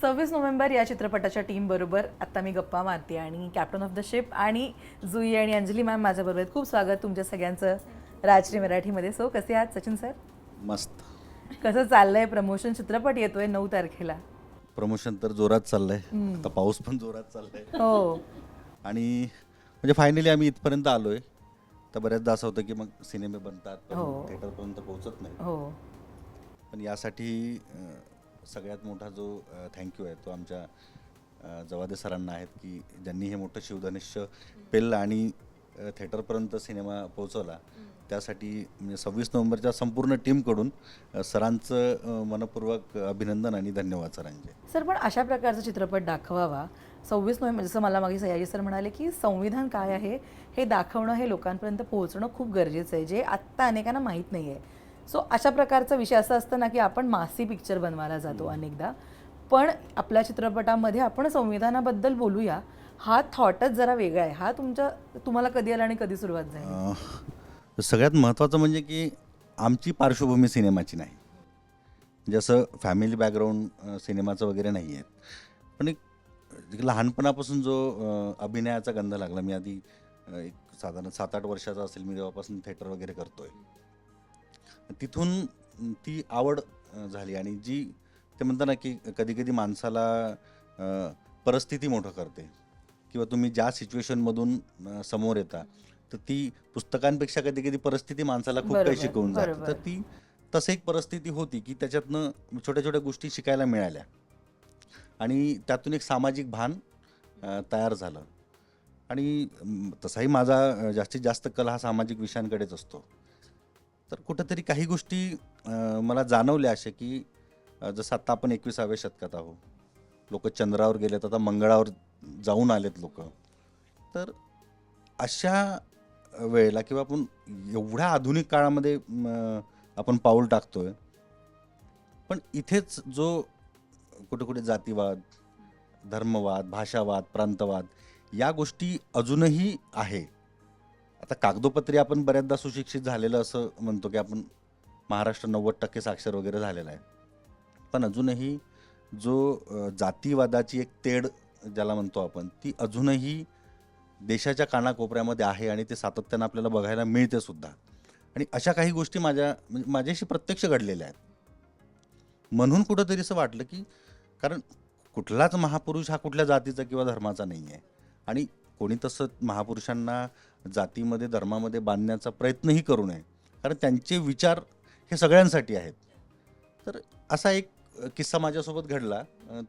सव्वीस नोव्हेंबर या चित्रपटाच्या टीम बरोबर आता मी गप्पा मारते आणि कॅप्टन ऑफ द शिप आणि जुई आणि अंजली मॅम माझ्याबरोबर आहेत. खूप स्वागत तुमच्या सगळ्यांचं राजश्री मराठीमध्ये. सो कसे आहात सचिन सर मस्त. कसं चाललंय प्रमोशन चित्रपट येतोय नऊ तारखेला. प्रमोशन तर जोरात चाललंय. आता पाऊस पण जोरात चाललाय. हो. आणि म्हणजे फायनली आम्ही इथपर्यंत आलोय. तर बऱ्याचदा असं होतं की मग सिनेमे बनतात पण हो. थिएटरपर्यंत पोहोचत नाही. हो. पण यासाठी अं, सगळ्यात मोठा जो थँक्यू आहे तो आमच्या जवादे सरांना आहेत की ज्यांनी हे मोठं शिवधनुष्य पेललं आणि थिएटरपर्यंत सिनेमा पोहोचवला. त्यासाठी म्हणजे सव्वीस नोव्हेंबरच्या संपूर्ण टीमकडून सरांचं मनपूर्वक अभिनंदन आणि धन्यवाद सरांचे. सर पण अशा प्रकारचा चित्रपट दाखवावा. सव्वीस नोव्हेंबर जसं मला मागे सयाजी सर म्हणाले की संविधान काय आहे हे दाखवणं हे लोकांपर्यंत पोहोचणं खूप गरजेचं आहे जे आत्ता अनेकांना माहीत नाही आहे सो अशा प्रकारचा विषय असं असतं ना की आपण मासी पिक्चर बनवायला जातो अनेकदा. पण आपल्या चित्रपटामध्ये आपण संविधानाबद्दल बोलूया. हा थॉटच जरा वेगळा आहे. हा तुमच्या तुम्हाला कधी आला आणि कधी सुरुवात झाली? सगळ्यात महत्त्वाचं म्हणजे की आमची पार्श्वभूमी सिनेमाची नाही. म्हणजे असं फॅमिली बॅकग्राऊंड सिनेमाचं वगैरे नाही आहे पण एक लहानपणापासून जो अभिनयाचा गंध लागला. मी आधी एक साधारण सात आठ वर्षाचा असेल मी तेव्हापासून थिएटर वगैरे करतोय. तिथून ती आवड झाली आणि जी ते म्हणतात ना की कधी कधी माणसाला परिस्थिती मोठं करते. किंवा तुम्ही ज्या सिच्युएशनमधून समोर येता तर ती पुस्तकांपेक्षा कधी कधी परिस्थिती माणसाला खूप काही शिकवून जाते. तर ती तसं एक परिस्थिती होती की त्याच्यातनं छोट्या छोट्या गोष्टी शिकायला मिळाल्या. आणि त्यातून एक सामाजिक भान तयार झालं. आणि तसाही माझा जास्तीत जास्त कल हा सामाजिक विषयांकडेच असतो. तर कुठंतरी काही गोष्टी मला जाणवल्या अशा की जसं आता आपण एकविसाव्या शतकात आहोत. लोक चंद्रावर गेलेत आता मंगळावर जाऊन आलेत लोक. तर अशा वेळेला किंवा आपण एवढ्या आधुनिक काळामध्ये आपण पाऊल टाकतोय पण इथेच जो कुठे कुठे जातीवाद धर्मवाद भाषावाद प्रांतवाद या गोष्टी अजूनही आहे. आता कागदोपत्री आपण बऱ्याचदा सुशिक्षित झालेलं असं म्हणतो की आपण महाराष्ट्र नव्वद टक्के साक्षर वगैरे झालेला आहे. पण अजूनही जो जातीवादाची एक तेढ ज्याला म्हणतो आपण ती अजूनही देशाच्या कानाकोपऱ्यामध्ये आहे आणि ते सातत्यानं आपल्याला बघायला मिळते सुद्धा. आणि अशा काही गोष्टी माझ्या म्हणजे माझ्याशी प्रत्यक्ष घडलेल्या आहेत. म्हणून कुठंतरी असं वाटलं की कारण कुठलाच महापुरुष हा कुठल्या जातीचा किंवा धर्माचा नाही आहे आणि कोणी तसं महापुरुषांना जातीमध्ये धर्मामध्ये बांधण्याचा प्रयत्नही करू नये. कारण त्यांचे विचार हे सगळ्यांसाठी आहेत. तर असा एक किस्सा माझ्यासोबत घडला.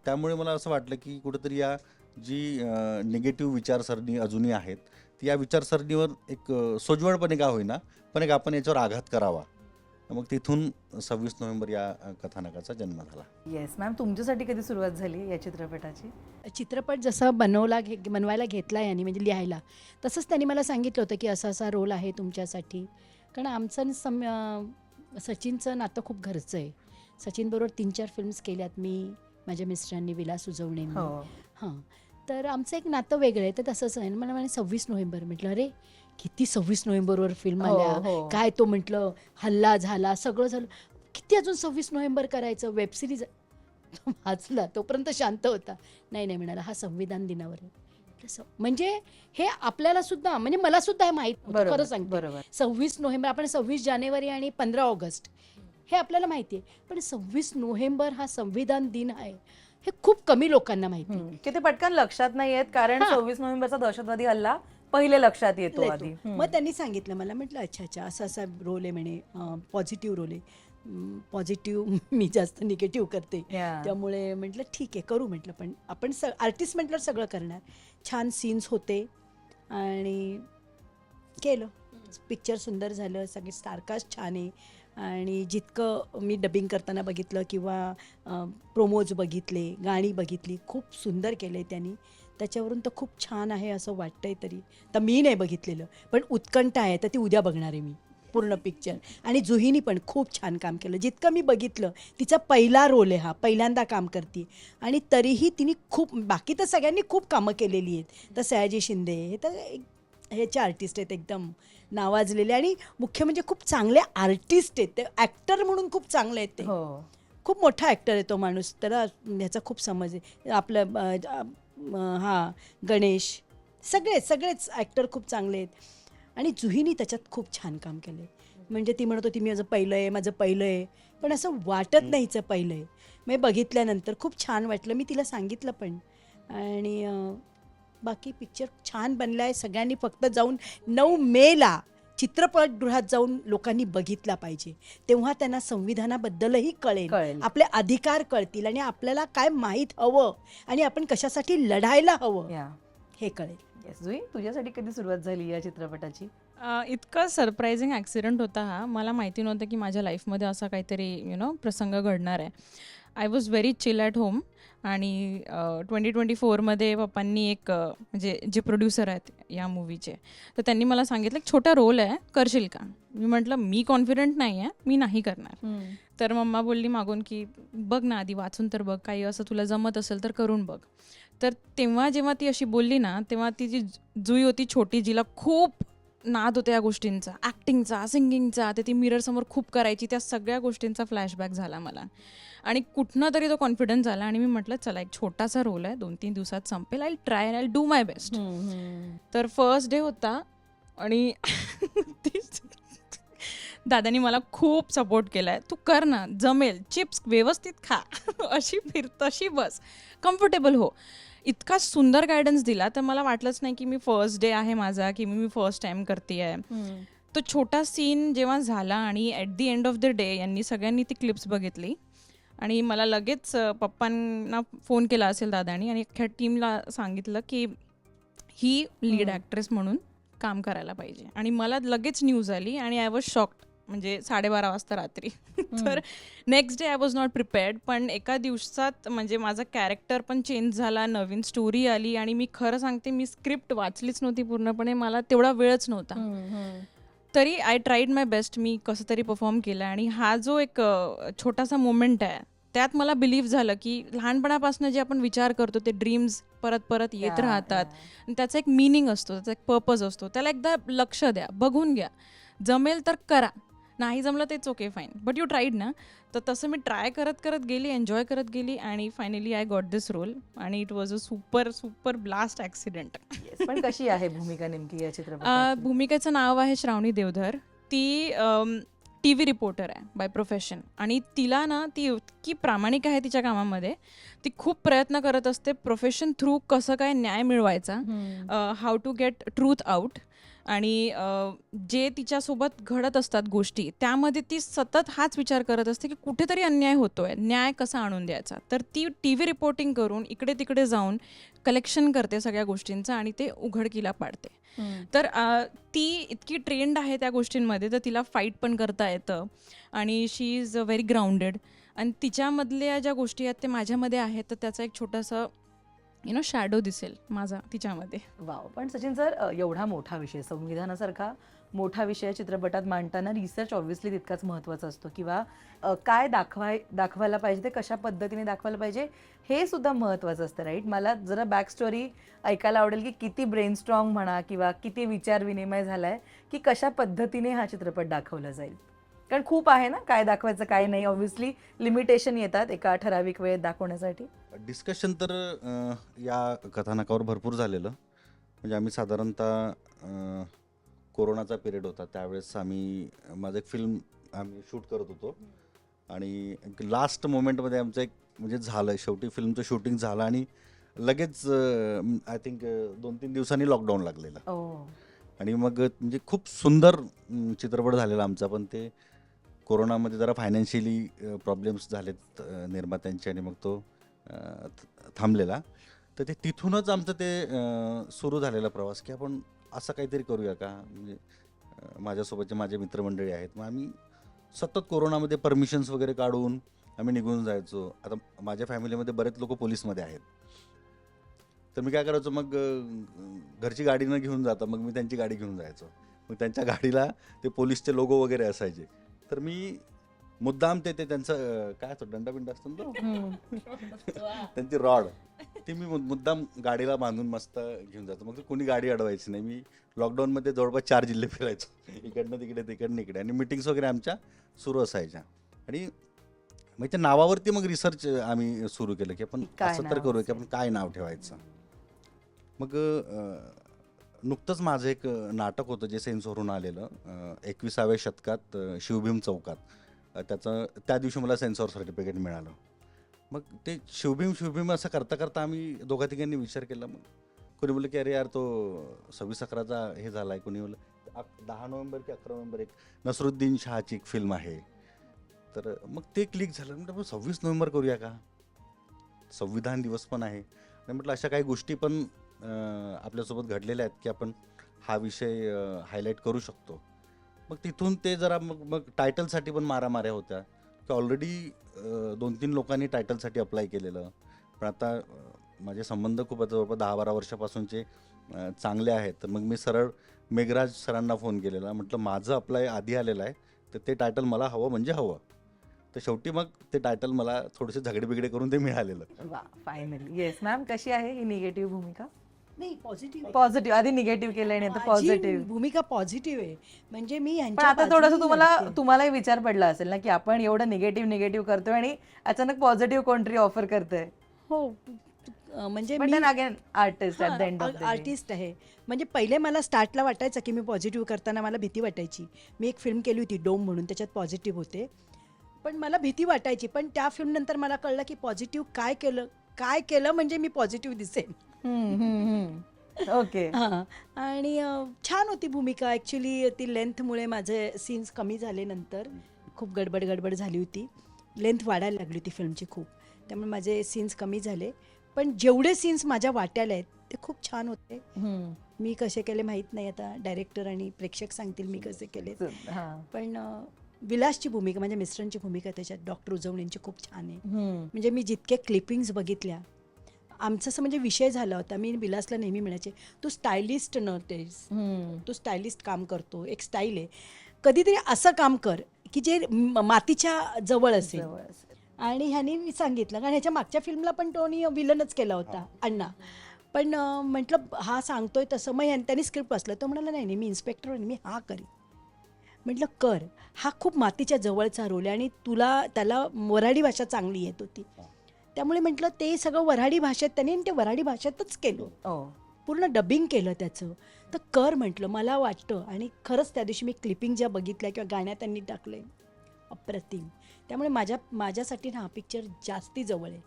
त्यामुळे मला असं वाटलं की कुठेतरी या जी निगेटिव्ह विचारसरणी अजूनही आहेत ती या विचारसरणीवर एक सोज्वळपणे का होईना पण एक आपण याच्यावर आघात करावा. मग तिथून सव्वीस नोव्हेंबर या कथानकाचा जन्म झाला. येस मॅम तुमच्यासाठी कधी सुरुवात झाली या चित्रपटाची? चित्रपट जसा बनवला घे बनवायला घेतला यांनी म्हणजे लिहायला तसंच त्यांनी मला सांगितलं होतं की असा असा रोल आहे तुमच्यासाठी. कारण आमचं आणि सम सचिनचं नातं खूप घरचं आहे. सचिनबरोबर तीन चार फिल्म्स केल्यात मी माझ्या मिस्टरांनी विलास उजवणे हो. हां. तर आमचं एक नातं वेगळं आहे तर तसंच आहे. मला म्हणे सव्वीस नोव्हेंबर म्हटलं अरे किती सव्वीस नोव्हेंबरवर फिल्म हो, आल्या हो. काय तो म्हटलं हल्ला झाला सगळं झालं किती अजून सव्वीस नोव्हेंबर करायचं वेब सिरीज वाचला तोपर्यंत शांत होता नाही नाही म्हणाला हा संविधान दिनावर आहे म्हटलं, "सं- म्हणजे हे आपल्याला सुद्धा म्हणजे मला सुद्धा हे माहीत नव्हतं, खरं बरोबर सांगते बरोबर सव्वीस नोव्हेंबर आपण सव्वीस जानेवारी आणि पंधरा ऑगस्ट हे आपल्याला माहिती आहे पण सव्वीस नोव्हेंबर हा संविधान दिन आहे हे खूप कमी लोकांना माहिती आहे. हम्म. की ते पटकन लक्षात नाही येत कारण हां. सव्वीस नोव्हेंबरचा दहशतवादी हल्ला पहिले लक्षात येतो. आधी. मग त्यांनी सांगितलं मला म्हटलं अच्छा अच्छा असा असा रोल आहे म्हणे पॉझिटिव्ह रोल आहे. पॉझिटिव्ह मी जास्त निगेटिव्ह करते. त्यामुळे म्हटलं ठीक आहे करू म्हटलं पण आपण स आर्टिस्ट म्हटल्यावर सगळं करणार. छान सीन्स होते आणि केलं. पिक्चर सुंदर झालं सगळे स्टारकास्ट छान आहे. आणि जितकं मी डबिंग करताना बघितलं किंवा प्रोमोज बघितले गाणी बघितली खूप सुंदर केलं त्यांनी. त्याच्यावरून तर खूप छान आहे असं वाटतंय तरी. तर मी नाही बघितलेलं पण उत्कंठ आहे तर ती उद्या बघणार आहे मी पूर्ण पिक्चर आणि जुहीनी पण खूप छान काम केलं. जितकं मी बघितलं तिचा पहिला रोल आहे हा पहिल्यांदा काम करते. आणि तरीही तिने खूप बाकी तर सगळ्यांनी खूप कामं केलेली आहेत. तर सयाजी शिंदे हे तर एक ह्याचे आर्टिस्ट आहेत एकदम नावाजलेले. आणि मुख्य म्हणजे खूप चांगले आर्टिस्ट आहेत. ते ॲक्टर म्हणून खूप चांगले आहेत ते. हो. खूप मोठा ॲक्टर आहे तो माणूस. त्याला ह्याचा खूप समज आहे. आपलं हा गणेश सगळेच सगळेच ॲक्टर खूप चांगले आहेत. आणि जुहीनी त्याच्यात खूप छान काम केलं आहे म्हणजे ती म्हणत होती मी माझं पहिलं आहे माझं पहिलं आहे. पण असं वाटत नाही हिचं पहिलं आहे. मी बघितल्यानंतर खूप छान वाटलं मी तिला सांगितलं पण. आणि बाकी पिक्चर छान बनला आहे सगळ्यांनी फक्त जाऊन नऊ मेला चित्रपटगृहात जाऊन लोकांनी बघितला पाहिजे. तेव्हा त्यांना संविधानाबद्दलही कळेल. कळेल. आपले अधिकार कळतील आणि आपल्याला काय माहीत हवं आणि आपण कशासाठी लढायला हवं या. हे कळेल. तुझ्यासाठी कधी सुरुवात झाली या चित्रपटाची? इतका सरप्रायझिंग ॲक्सिडेंट होता हा. मला माहिती नव्हतं की माझ्या लाईफमध्ये असा काहीतरी यु नो प्रसंग घडणार आहे. I was very chill at home आणि ट्वेंटी ट्वेंटी फोरमध्ये पप्पांनी एक म्हणजे जे प्रोड्युसर आहेत या मूवीचे तर त्यांनी मला सांगितलं एक छोटा रोल आहे करशील का? मी म्हटलं मी कॉन्फिडंट नाही आहे मी नाही करणार. तर मम्मा बोलली मागून की बघ ना आधी वाचून तर बघ काही असं तुला जमत असेल तर करून बघ. तर तेव्हा जेव्हा ती अशी बोलली ना तेव्हा ती जी जुई होती छोटी जिला खूप नाद होत्या या गोष्टींचा. ॲक्टिंगचा सिंगिंगचा ते ती मिररसमोर खूप करायची त्या सगळ्या गोष्टींचा फ्लॅशबॅक झाला मला. आणि कुठनं तरी तो कॉन्फिडन्स आला आणि मी म्हटलं चला एक छोटासा रोल आहे दोन तीन दिवसात संपेल. I try I do my best तर फर्स्ट डे होता आणि दादानी मला खूप सपोर्ट केला आहे तू कर ना जमेल. चिप्स व्यवस्थित खा. अशी फिर तशी बस. कम्फर्टेबल हो. इतका सुंदर गायडन्स दिला तर मला वाटलंच नाही की मी फर्स्ट डे आहे माझा की मी फर्स्ट टाइम करते आहे तो छोटा सीन जेव्हा झाला आणि at the end of the day यांनी सगळ्यांनी ती क्लिप्स बघितली आणि मला लगेच पप्पांना फोन केला असेल दादानी आणि अख्ख्या टीमला सांगितलं की ही लीड. ॲक्ट्रेस म्हणून काम करायला पाहिजे. आणि मला लगेच न्यूज आली आणि आय वॉज शॉक्ड म्हणजे साडेबारा वाजता रात्री. तर next day I was not prepared पण एका दिवसात म्हणजे माझा कॅरेक्टर पण चेंज झाला नवीन स्टोरी आली आणि मी खरं सांगते मी स्क्रिप्ट वाचलीच नव्हती पूर्णपणे मला तेवढा वेळच नव्हता. तरी आय ट्राईड माय बेस्ट मी कसं तरी परफॉर्म केलं आणि हा जो एक छोटासा मोमेंट आहे त्यात मला बिलीव्ह झालं की लहानपणापासून जे आपण विचार करतो ते ड्रीम्स परत परत येत राहतात. आणि त्याचा एक मिनिंग असतो त्याचा एक पर्पज असतो. त्याला एकदा लक्ष द्या बघून घ्या. जमेल तर करा. नाही जमलं तेच okay fine but you tried ना? तर तसं मी ट्राय करत करत गेली एन्जॉय करत गेली आणि finally I got this role आणि it was a super super blast accident पण कशी आहे भूमिका नेमकी या अ, चित्रपटाची भूमिकेचं नाव आहे श्रावणी देवधर. ती टी व्ही रिपोर्टर आहे बाय प्रोफेशन आणि तिला ना ती इतकी प्रामाणिक आहे तिच्या कामामध्ये. ती खूप प्रयत्न करत असते प्रोफेशन थ्रू कसं काय न्याय मिळवायचा. How to get truth out आणि जे तिच्यासोबत घडत असतात गोष्टी त्यामध्ये ती सतत हाच विचार करत असते की कुठेतरी अन्याय होतोय न्याय कसा आणून द्यायचा? तर ती टी व्ही रिपोर्टिंग करून इकडे तिकडे जाऊन कलेक्शन करते सगळ्या गोष्टींचं आणि ते उघडकीला पाडते. तर ती इतकी ट्रेंड आहे त्या गोष्टींमध्ये तर तिला फाईट पण करता येतं आणि शी इज व्हेरी ग्राउंडेड. आणि तिच्यामधल्या ज्या गोष्टी आहेत ते माझ्यामध्ये आहेत तर त्याचा एक छोटासा यु नो शॅडो दिसेल माझा तिच्यामध्ये. वाव. पण सचिन सर एवढा मोठा विषय संविधानासारखा मोठा विषय चित्रपटात मांडताना रिसर्च ऑब्व्हियसली तितकाच महत्त्वाचा असतो किंवा काय दाखवाय दाखवायला पाहिजे ते कशा पद्धतीने दाखवायला पाहिजे हे सुद्धा महत्त्वाचं असतं राईट मला जरा बॅक स्टोरी ऐकायला आवडेल की किती ब्रेन स्ट्रॉंग म्हणा किंवा किती विचार विनिमय झाला आहे की कशा पद्धतीने हा चित्रपट दाखवला जाईल. कारण खूप आहे ना काय दाखवायचं काय नाही. ऑब्व्हियसली लिमिटेशन येतात एका ठराविक वेळेत दाखवण्यासाठी. डिस्कशन तर अं, या कथानकावर भरपूर झालेलं. म्हणजे आम्ही साधारणतः अं, कोरोनाचा पिरियड होता. त्यावेळेस आम्ही माझं एक फिल्म आम्ही शूट करत होतो. आणि लास्ट मोमेंटमध्ये आमचं एक म्हणजे झालं शेवटी फिल्मचं शूटिंग झालं आणि लगेच आय थिंक दोन तीन दिवसांनी लॉकडाऊन लागलेलं. ओ आणि मग म्हणजे खूप सुंदर अं, चित्रपट झालेला आमचा. पण ते कोरोनामध्ये जरा फायनान्शियली प्रॉब्लेम्स झालेत निर्मात्यांचे आणि मग तो थांबलेला. तर ते तिथूनच आमचं ते सुरू झालेला प्रवास की आपण असं काहीतरी करूया का? म्हणजे माझ्यासोबतचे माझे मित्रमंडळी आहेत. मग आम्ही सतत कोरोनामध्ये परमिशन्स वगैरे काढून आम्ही निघून जायचो. आता माझ्या फॅमिलीमध्ये बरेच लोक पोलीसमध्ये आहेत. तर मी काय करायचो? मग घरची गाडी न घेऊन जाता मग मी त्यांची गाडी घेऊन जायचो. मग त्यांच्या गाडीला ते पोलीसचे लोगो वगैरे असायचे. तर मी मुद्दाम ते ते त्यांचं काय असतं दंडाबिंड असतं ना तो? त्यांची रॉड. ती मी मुद- मुद्दाम गाडीला बांधून मस्त घेऊन जातो. मग कोणी गाडी अडवायची नाही. मी लॉकडाऊनमध्ये जवळपास चार जिल्हे फिरायचो. इकडनं तिकडे तिकडनं इकडे. आणि मिटिंग्स वगैरे आमच्या सुरू असायच्या. आणि मग त्या नावावरती मग रिसर्च आम्ही सुरू केलं की आपण काय असं तर नाव करूया की? आपण काय नाव ठेवायचं? मग अं, नुकतंच माझं एक नाटक होतं जे सेन्सॉरहून आलेलं एकविसाव्या शतकात शिवभीम चौकात. त्याचं त्या दिवशी मला सेन्सॉर सर्टिफिकेट मिळालं. मग ते शिवभीम शिवभीम असं करता करता आम्ही दोघा तिघांनी विचार केला मग कोणी बोललं की अरे यार तो सव्वीस अकराचा हे झाला आहे कोणी बोललं अक- दहा नोव्हेंबर की अकरा नोव्हेंबर एक नसरुद्दीन शहाची एक फिल्म आहे. तर मग ते क्लिक झालं म्हटलं सव्वीस नोव्हेंबर करूया का? संविधान दिवस पण आहे. आणि म्हटलं अशा काही गोष्टी पण आपल्यासोबत घडलेल्या आहेत की आपण हा विषय हायलाईट करू शकतो. मग तिथून ते जरा मग मग टायटलसाठी पण मारामाऱ्या होत्या. की ऑलरेडी दोन तीन लोकांनी टायटलसाठी अप्लाय केलेलं. पण आता माझे संबंध खूप आता जवळपास दहा बारा वर्षापासूनचे चांगले आहेत. तर मग मी सरळ मेघराज सरांना फोन केलेला. म्हटलं माझं अप्लाय आधी आलेलं आहे तर ते टायटल मला हवं म्हणजे हवं. तर शेवटी मग ते टायटल मला थोडेसे झगडे बिगडे करून ते मिळालेलं. वा फायनली येस मॅम कशी आहे ही निगेटिव्ह भूमिका? नाही पॉझिटिव्ह पॉझिटिव्ह आधी निगेटिव्ह केलं आणि आता पॉझिटिव्ह भूमिका पॉझिटिव्ह आहे. म्हणजे मी पण आता थोडंसं तुम्हाला. तुम्हालाही विचार पडला असेल ना की आपण एवढं निगेटिव्ह निगेटिव्ह करतोय आणि अचानक पॉझिटिव्ह कोणतरी ऑफर करतोय? हो म्हणजे मी आर्टिस्ट आर्टिस्ट आहे. म्हणजे पहिले मला स्टार्टला वाटायचं की मी पॉझिटिव्ह करताना मला भीती वाटायची. मी एक फिल्म केली होती डोम म्हणून त्याच्यात पॉझिटिव्ह होते. पण मला भीती वाटायची. पण त्या फिल्म नंतर मला कळलं की पॉझिटिव्ह काय केलं काय केलं म्हणजे मी पॉझिटिव्ह दिसेन. ओके हां. आणि अं, छान होती भूमिका. ॲक्च्युली ती लेंथमुळे माझे सीन्स कमी झाले नंतर. खूप गडबड गडबड झाली होती. लेंथ वाढायला लागली होती फिल्मची खूप. त्यामुळे माझे सीन्स कमी झाले. पण जेवढे सीन्स माझ्या वाट्याला आहेत ते खूप छान होते. मी कसे केले माहीत नाही. आता डायरेक्टर आणि प्रेक्षक सांगतील मी कसे केले पण अं, विलासची भूमिका म्हणजे मिस्टरांची भूमिका त्याच्यात डॉक्टर उजवणींची खूप छान आहे. म्हणजे मी जितके क्लिपिंग्स बघितल्या आमचं असं म्हणजे विषय झाला होता. मी विलासला नेहमी म्हणायचे तू स्टायलिस्ट नव्हतेस. तू स्टायलिस्ट काम करतो. एक स्टाईल आहे. कधीतरी असं काम कर की जे मातीच्या जवळ असेल. आणि ह्यानी मी सांगितलं. कारण ह्याच्या मागच्या फिल्मला पण टोनी विलनच केला होता अण्णा. पण म्हटलं हा सांगतोय तसं. मग त्यांनी स्क्रिप्ट वाचलं. तो म्हणाला नाही नाही मी इन्स्पेक्टर मी हा करीन. म्हटलं कर. हा खूप मातीच्या जवळचा रोल आहे आणि तुला त्याला वऱ्हाडी भाषा चांगली येत होती. त्यामुळे म्हटलं ते सगळं वऱ्हाडी भाषेत त्यांनी आणि ते वऱ्हाडी भाषेतच केलं ओ पूर्ण डबिंग केलं त्याचं. तर कर म्हटलं मला वाटतं आणि खरंच त्या दिवशी मी क्लिपिंग ज्या बघितल्या किंवा गाण्यात त्यांनी टाकले अप्रतिम. त्यामुळे माझ्या माझ्यासाठी ना हा पिक्चर जास्ती जवळ आहे.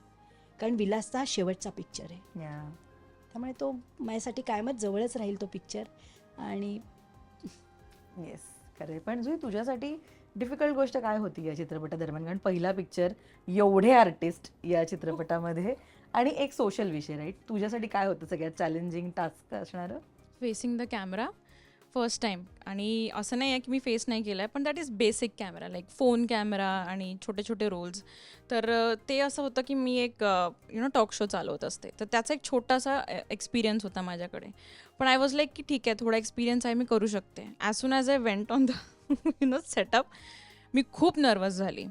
कारण विलासचा हा शेवटचा पिक्चर आहे. या. त्यामुळे तो माझ्यासाठी कायमच जवळच राहील तो पिक्चर आणि येस खरे पण जुई तुझ्यासाठी डिफिकल्ट गोष्ट काय होती या चित्रपटादरम्यान? कारण पहिला पिक्चर एवढे आर्टिस्ट या चित्रपटामध्ये आणि एक सोशल विषय राईट तुझ्यासाठी काय होतं सगळ्यात चॅलेंजिंग टास्क असणारं? Facing the camera first time आणि असं नाही आहे की मी फेस नाही केलं आहे पण that is basic camera like phone camera आणि छोटे छोटे रोल्स तर ते असं होतं की मी एक यु नो टॉक शो चालवत असते. तर त्याचा एक छोटासा एक्सपिरियन्स होता माझ्याकडे. पण आय वॉज लाईक की ठीक आहे थोडा एक्सपिरियन्स आहे मी करू शकते. As soon as I went on the you know setup मी खूप नर्वस झाली.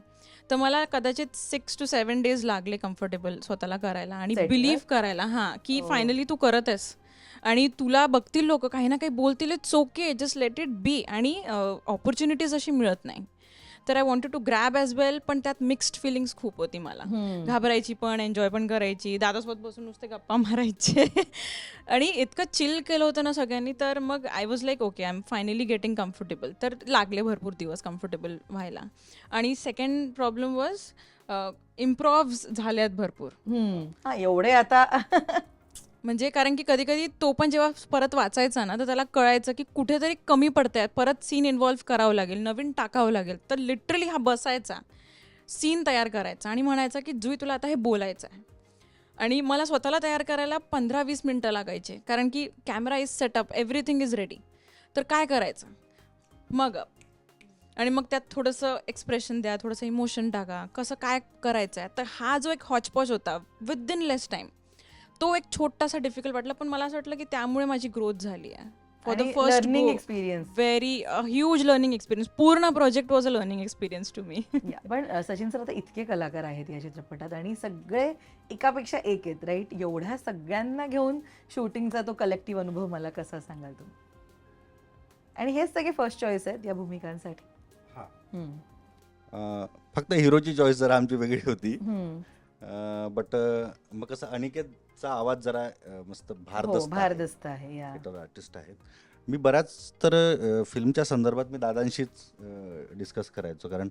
तर मला कदाचित सिक्स टू सेवन डेज लागले कम्फर्टेबल स्वतःला करायला आणि? बिलीव्ह करायला हां की. फायनली तू करत आहेस आणि तुला बघतील लोक काही ना काही बोलतील okay just let it be आणि ऑपॉर्च्युनिटीज अशी मिळत नाही. तर I wanted to grab as well पण त्यात मिक्स्ड फिलिंग्स खूप होती मला. घाबरायची पण एन्जॉय पण करायची. दादासोबत बसून नुसते गप्पा मारायचे. आणि इतकं चिल केलं होतं ना सगळ्यांनी तर मग I was like okay I am finally getting comfortable तर लागले भरपूर दिवस कम्फर्टेबल व्हायला. आणि सेकंड प्रॉब्लेम वॉज इम्प्रॉव्ज झाल्यात भरपूर. हा एवढे आता म्हणजे कारण की कधी कधी तो पण जेव्हा परत वाचायचा ना तर त्याला कळायचं की कुठेतरी कमी पडतायत परत सीन इन्व्हॉल्व्ह करावं लागेल नवीन टाकावं लागेल. तर लिटरली हा बसायचा सीन तयार करायचा आणि म्हणायचा की जुई तुला आता हे बोलायचं आहे आणि मला स्वतःला तयार करायला पंधरा वीस मिनटं लागायचे. कारण की camera is setup everything is ready तर काय करायचं? मग आणि मग त्यात थोडंसं एक्सप्रेशन द्या थोडंसं इमोशन टाका. कसं काय करायचं आहे तर हा जो एक हॉचपॉच होता विद इन लेस टाईम तो एक छोटासा डिफिकल्ट वाटला पण मला असं वाटलं की त्यामुळे माझी ग्रोथ झाली आहे. For the first learning experience very huge learning experience पूर्ण project was a learning experience to me पण सचिन सर आता इतके कलाकार आहेत या चित्रपटात आणि सगळे एकापेक्षा एक आहेत राईट एवढ्या सगळ्यांना घेऊन शूटिंगचा तो कलेक्टिव्ह अनुभव मला कसा सांगाल तुम्ही? आणि हेच सगळे फर्स्ट चॉईस आहेत या भूमिकांसाठी. हां. फक्त हिरोची चॉईस जरा आमची वेगळी होती. बट मग कसं अनिकेतचा आवाज जरा अं, मस्त हो भारदस्त आहे. भारदस्त आहे या. थिएटर आर्टिस्ट आहेत. मी बऱ्याच तर अ, फिल्मच्या संदर्भात मी दादांशीच डिस्कस करायचो. कारण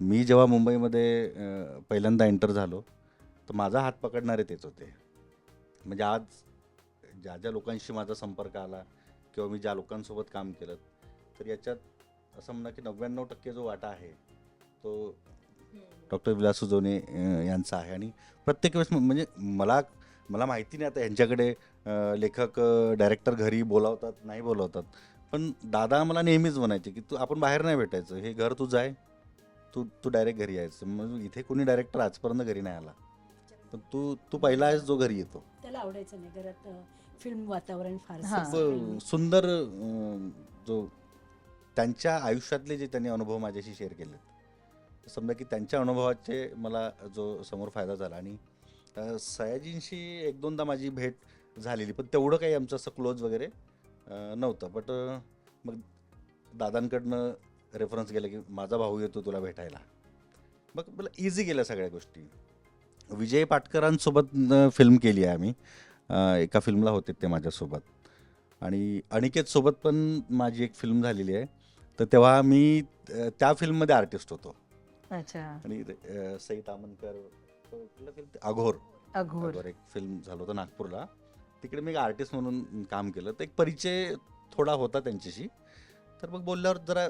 मी जेव्हा मुंबईमध्ये अ, पहिल्यांदा एंटर झालो तर माझा हात पकडणारे तेच होते. म्हणजे आज ज्या ज्या लोकांशी माझा संपर्क आला किंवा मी ज्या लोकांसोबत काम केलं तर याच्यात असं म्हणणं की नव्याण्णव टक्के जो वाटा आहे तो डॉक्टर विलासू जोने अ, यांचा आहे. आणि प्रत्येक वेळेस म- म्हणजे मला मला माहिती नाही आता यांच्याकडे लेखक डायरेक्टर घरी बोलावतात नाही बोलावतात. पण दादा मला नेहमीच म्हणायचे की तू आपण बाहेर नाही भेटायचं हे घर तुझं आहे तू तू डायरेक्ट घरी यायचं. मग इथे कोणी डायरेक्टर आजपर्यंत घरी नाही आला. पण तू तू पहिला आहेस जो घरी येतो. त्याला आवडायचं नाही घरात फिल्म वातावरण फार हा. खूप सुंदर जो त्यांच्या आयुष्यातले जे त्यांनी अनुभव माझ्याशी शेअर केलेत. समजा की त्यांच्या अनुभवाचे मला जो समोर फायदा झाला आणि अं, सयाजींशी एक दोनदा माझी भेट झालेली पण तेवढं काही आमचं असं क्लोज वगैरे नव्हतं. बट मग दादांकडनं रेफरन्स गेलं की माझा भाऊ येतो तुला भेटायला. मग मला इझी गेल्या सगळ्या गोष्टी. विजय पाटकरांसोबत फिल्म केली आहे आम्ही. एका फिल्मला होते ते माझ्यासोबत. आणि अनिकेतसोबत पण माझी एक फिल्म झालेली आहे. तर तेव्हा मी त्या फिल्ममध्ये आर्टिस्ट होतो. अच्छा. आणि सई तामनकर? अघोर. अघोर. अघोर एक फिल्म झालं होतं नागपूरला. तिकडे मी एक आर्टिस्ट म्हणून काम केलं. तर एक परिचय थोडा होता त्यांच्याशी. तर मग बोलल्यावर जरा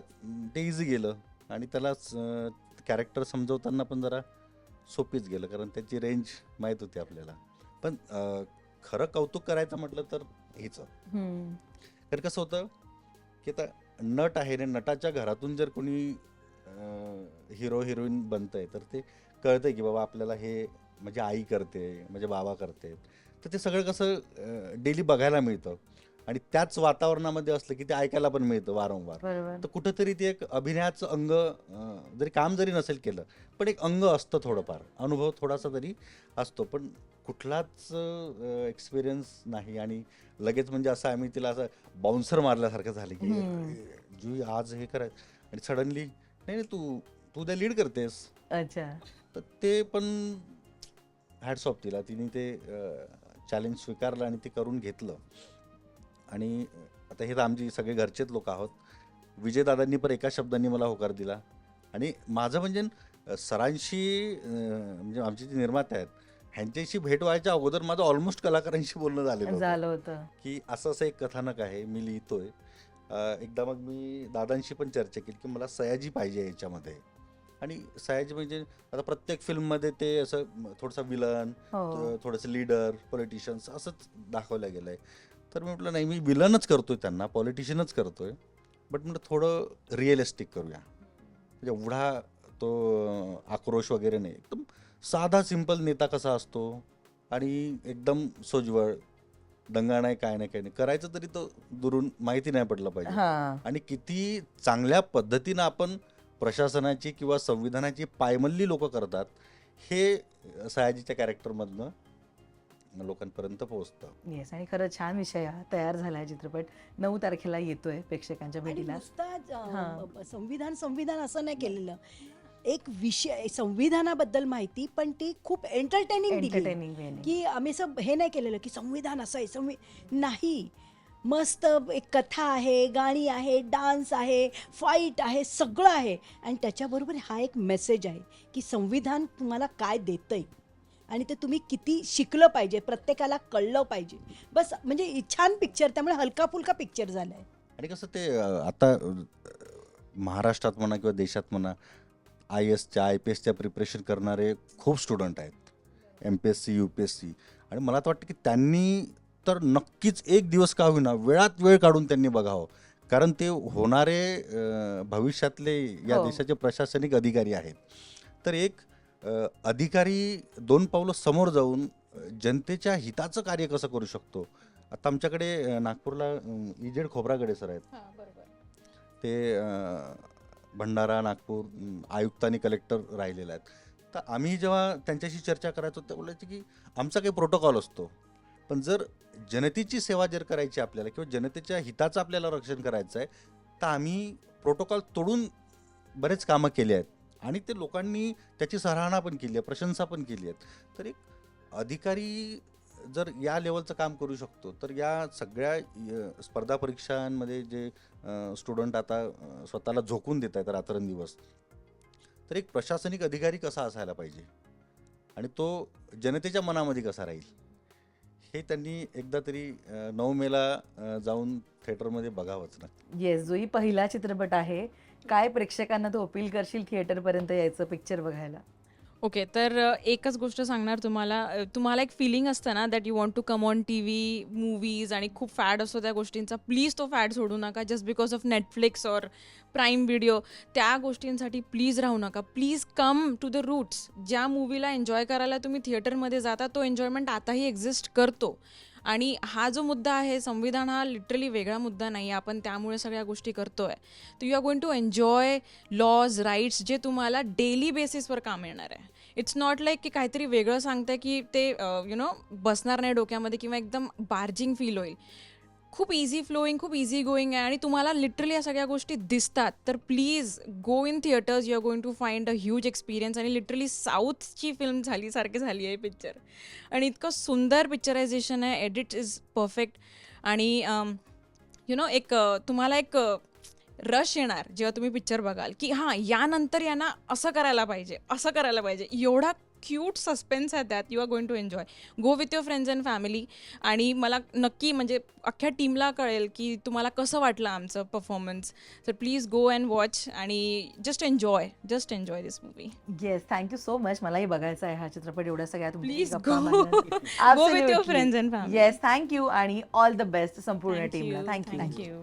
ते इझी गेलं. आणि त्याला कॅरेक्टर समजवताना पण जरा सोपीच गेलं. कारण त्याची रेंज माहीत होती आपल्याला. पण खरं कौतुक करायचं म्हटलं तर हिचं. तर कसं होतं की आता नट आहे नटाच्या घरातून जर कोणी हिरो हिरोईन बनतंय तर ते कळतंय की बाबा आपल्याला हे म्हणजे आई करते म्हणजे बाबा करते. तर ते सगळं कसं डेली बघायला मिळतं. आणि त्याच वातावरणामध्ये असलं की ते ऐकायला पण मिळतं वारंवार. तर कुठंतरी ते एक अभिनयाचं अंग जरी काम जरी नसेल केलं पण एक अंग असतं थोडंफार. अनुभव थोडासा तरी असतो. पण कुठलाच एक्सपिरियन्स नाही. आणि लगेच म्हणजे असं आम्ही तिला असं बाउन्सर मारल्यासारखं झालं की. जुई आज हे करायचं. आणि सडनली नाही नाही तू तू उद्या लीड करतेस. अच्छा. तर ते पण ऑफ तिला. तिने ते चॅलेंज स्वीकारलं आणि ते करून घेतलं. आणि आता हे तर आमची सगळे घरचेच लोक आहोत. विजयदादांनी पण एका शब्दांनी मला होकार दिला. आणि माझं म्हणजे सरांशी म्हणजे आमचे जे निर्माते आहेत ह्यांच्याशी भेट व्हायच्या अगोदर माझं ऑलमोस्ट कलाकारांशी बोलणं झालेलं झालं होतं. की असं असं एक कथानक आहे मी लिहितोय. एकदा मग मी दादांशी पण चर्चा केली की मला सयाजी पाहिजे याच्यामध्ये. आणि सयाजी म्हणजे आता प्रत्येक फिल्ममध्ये ते असं थोडंसं विलन हो. थोडंसं लीडर पॉलिटिशियन्स असंच दाखवलं गेलं आहे तर मी म्हटलं नाही मी विलनच करतोय त्यांना पॉलिटिशियनच करतोय बट म्हटलं थोडं रिअलिस्टिक करूया. म्हणजे एवढा तो आक्रोश वगैरे नाही. एकदम साधा सिंपल नेता कसा असतो? आणि एकदम सोज्वळ दंगा नाही काय नाही काय नाही. करायचं तरी तो दुरून माहिती नाही पडलं पाहिजे. आणि किती चांगल्या पद्धतीनं आपण प्रशासनाची किंवा संविधानाची पायमल्ली लोक करतात हे सयाजीच्या कॅरेक्टरमधनं लोकांपर्यंत पोहोचतं. येस आणि खरंच छान विषय हा तयार झाला आहे चित्रपट. नऊ तारखेला येतोय प्रेक्षकांच्या भेटीला. हां. संविधान संविधान असं नाही केलेलं. एक विषय संविधानाबद्दल माहिती पण ती खूप एंटरटेनिंग एंटरटेनिंग की आम्ही असं हे नाही केलेलं की संविधान असं आहे संवि नाही. मस्त एक कथा आहे गाणी आहे डान्स आहे फाईट आहे सगळं आहे. आणि त्याच्याबरोबर हा एक मेसेज आहे की संविधान तुम्हाला काय देतं आहे आणि ते तुम्ही किती शिकलं पाहिजे प्रत्येकाला कळलं पाहिजे. बस म्हणजे छान पिक्चर त्यामुळे हलका फुलका पिक्चर झाला आहे आणि कसं ते आता महाराष्ट्रात म्हणा किंवा देशात म्हणा आय एसच्या आय पी एसच्या प्रिपरेशन करणारे खूप स्टुडंट आहेत. M P S C U P S C आणि मला तर वाटतं की त्यांनी तर नक्कीच एक दिवस का होईना वेळात वेळ काढून त्यांनी बघावं. कारण ते होणारे भविष्यातले या हो. देशाचे प्रशासनिक अधिकारी आहेत. तर एक अधिकारी दोन पावलं समोर जाऊन जनतेच्या हिताचं कार्य कसं करू शकतो? आता आमच्याकडे नागपूरला इजेड खोब्रागडे सर आहेत. ते भंडारा नागपूर आयुक्त आणि कलेक्टर राहिलेले आहेत. तर आम्ही जेव्हा त्यांच्याशी चर्चा करायचो ते बोलायचे की आमचा काही प्रोटोकॉल असतो. पण जर जनतेची सेवा जर करायची आपल्याला किंवा जनतेच्या हिताचं आपल्याला रक्षण करायचं आहे तर आम्ही प्रोटोकॉल तोडून बरेच कामं केली आहेत. आणि ते लोकांनी त्याची सराहना पण केली आहे प्रशंसा पण केली आहे तर एक अधिकारी जर या लेवलचं काम करू शकतो तर या सगळ्या स्पर्धा परीक्षांमध्ये जे स्टुडंट आता स्वतःला झोकून देत आहेत रात्रंदिवस तर एक प्रशासनिक अधिकारी कसा असायला पाहिजे? आणि तो जनतेच्या मनामध्ये कसा राहील? हे त्यांनी एकदा तरी अ, नऊ मेला अ, जाऊन थिएटरमध्ये बघावंच ना. येस जोही पहिला चित्रपट आहे. काय प्रेक्षकांना तो अपील करशील थिएटरपर्यंत यायचं पिक्चर बघायला? ओके तर एकच गोष्ट सांगणार तुम्हाला. तुम्हाला एक फिलिंग असतं ना that you want to come on T V movies आणि खूप फॅड असतो त्या गोष्टींचा. प्लीज तो फॅड सोडू नका जस्ट बिकॉज ऑफ नेटफ्लिक्स और प्राईम व्हिडिओ त्या गोष्टींसाठी प्लीज राहू नका. Please come to the roots ज्या मूवीला एन्जॉय करायला तुम्ही थिएटरमध्ये जाता तो एन्जॉयमेंट आताही एक्झिस्ट करतो. आणि हा जो मुद्दा आहे संविधान हा लिटरली वेगळा मुद्दा नाही आपण त्यामुळे सगळ्या गोष्टी करतोय. तर you are going to enjoy laws rights जे तुम्हाला डेली बेसिसवर काम येणार आहे. इट्स नॉट लाईक की काहीतरी वेगळं सांगतंय की ते यु नो बसणार नाही डोक्यामध्ये किंवा एकदम बार्जिंग फील होईल. खूप इझी फ्लोईंग खूप इझी गोईंग आहे आणि तुम्हाला लिटरली या सगळ्या गोष्टी दिसतात. तर please go in theatres you are going to find a huge experience आणि लिटरली साऊथची फिल्म झाली सारखी झाली आहे पिक्चर आणि इतकं सुंदर पिक्चरायझेशन आहे. एडिट इज परफेक्ट आणि um, यु नो एक तुम्हाला एक रश येणार जेव्हा तुम्ही पिक्चर बघाल की हां यानंतर यांना असं करायला पाहिजे असं करायला पाहिजे. एवढा क्यूट सस्पेन्स आहे त्यात you are going to enjoy. Go with your friends and family आणि मला नक्की म्हणजे अख्ख्या टीमला कळेल की तुम्हाला कसं वाटलं आमचं परफॉर्मन्स तर प्लीज गो अँड वॉच आणि just enjoy just enjoy this movie yes thank you so much मलाही बघायचा आहे हा चित्रपट एवढ्या सगळ्या Please go. Go with your friends and family. Yes thank you आणि ऑल द बेस्ट संपूर्ण टीमला थँक्यू थँक्यू